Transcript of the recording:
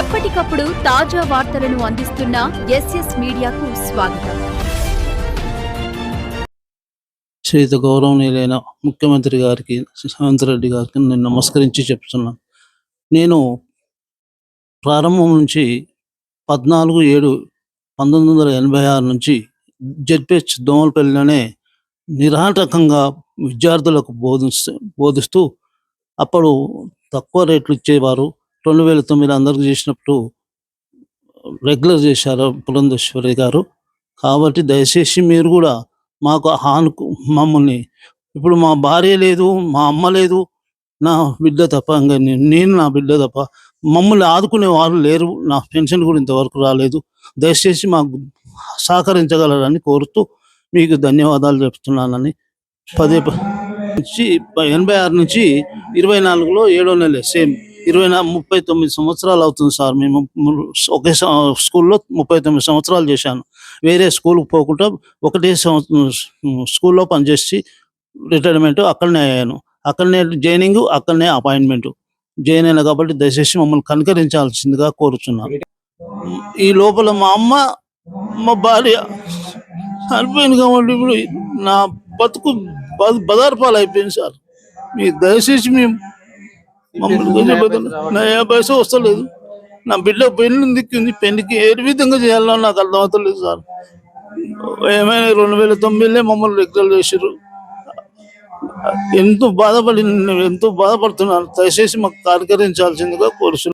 ఎప్పటికప్పుడు తాజా వార్తలను అందిస్తున్న ఎస్ఎస్ మీడియాకు స్వాగతం. శ్రీత గౌరవనీయులైన ముఖ్యమంత్రి గారికి రేవంత్ రెడ్డి గారికి నేను నమస్కరించి చెప్తున్నాను నేను ప్రారంభం నుంచి పద్నాలుగు ఏడు పంతొమ్మిది వందల ఎనభై ఆరు నుంచి జడ్పిహెచ్ దోమలపల్లిలోనే నిరాటకంగా విద్యార్థులకు బోధిస్తూ బోధిస్తూ అప్పుడు తక్కువ రేట్లు ఇచ్చేవారు. రెండు వేల తొమ్మిది అందరికి చేసినప్పుడు రెగ్యులర్ చేశారు పురంధేశ్వరి గారు. కాబట్టి దయచేసి మీరు కూడా మాకు హానుకు మమ్మల్ని ఇప్పుడు మా భార్య లేదు మా అమ్మ లేదు నా బిడ్డ తప్ప ఇంకా నేను నేను నా బిడ్డ తప్ప మమ్మల్ని ఆదుకునే వారు లేరు నా పెన్షన్ కూడా ఇంతవరకు రాలేదు. దయచేసి మాకు సహకరించగలరని కోరుతూ మీకు ధన్యవాదాలు చెప్తున్నానని పదే నుంచి ఎనభై ఆరు నుంచి ఇరవై నాలుగులో ఏడో నెల సేమ్. ఇరవై ముప్పై తొమ్మిది సంవత్సరాలు అవుతుంది సార్. మేము ఒకే స- స్కూల్లో ముప్పై తొమ్మిది సంవత్సరాలు చేశాను. వేరే స్కూల్కి పోకుండా ఒకటే సంవత్సరం స్కూల్లో పనిచేసి రిటైర్మెంట్ అక్కడనే అయ్యాను. అక్కడనే జాయినింగ్ అక్కడనే అపాయింట్మెంట్. జాయిన్ అయినా కాబట్టి దయచేసి మమ్మల్ని కనుకరించాల్సిందిగా కోరుతున్నాను ఈ లోపల మా అమ్మ మా భార్య చనిపోయింది కాబట్టి ఇప్పుడు నా బతుకు బదార్పాలు అయిపోయింది సార్. మీ దయచేసి మేము మమ్మల్ని కొంచెం బతుకు- నా ఏ పైసా వస్తలేదు నా బిడ్డ పెళ్ళి దిక్కుంది పెళ్ళికి ఏ విధంగా చేయాలో నాకు అర్థమవుతలేదు సార్. ఏమైనా రెండు వేల తొమ్మిదిలో మమ్మల్ని రెగ్యులర్ చేసారు ఎంతో బాధపడి ఎంతో బాధపడుతున్నాను. దయచేసి మాకు సహకరించాల్సిందిగా కోరుతున్నాను